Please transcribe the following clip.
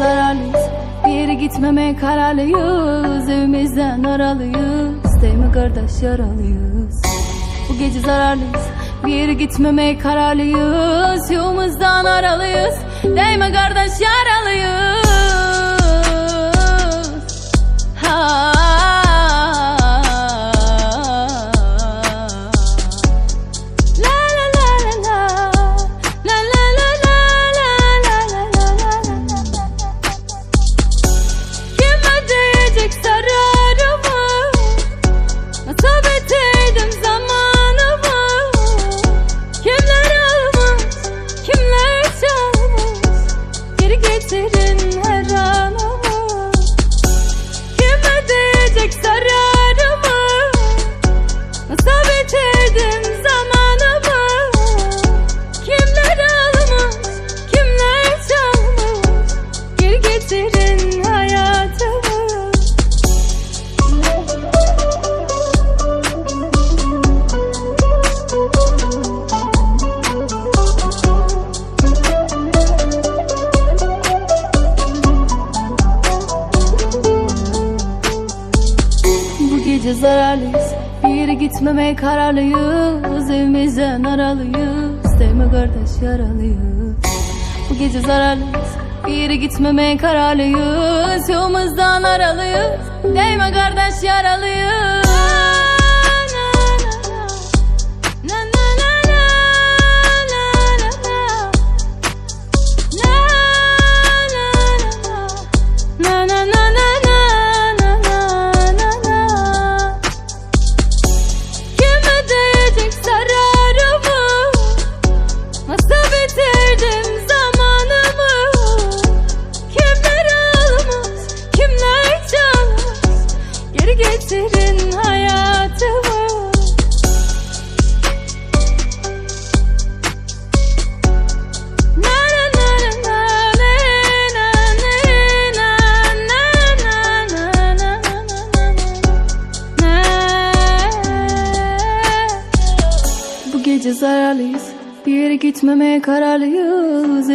zararlıyız. Bir yere gitmemeye kararlıyız. Evimizden aralıyız. Değil mi kardeş? Yaralıyız. Bu gece zararlıyız. Bir yere gitmemeye kararlıyız. Yolumuzdan aralıyız. Değil mi kardeş? Yaralıyız Gece zararlıyız. Bir gitmemeye kararlıyız. Evimizden aralıyız. Değme kardeş? Yaralıyız. Bu gece zararlıyız. Bir gitmemeye kararlıyız. Yolumuzdan aralıyız. Değme kardeş? Yaralıyız Bu gece zararlıyız. Bir yere gitmemeye kararlıyız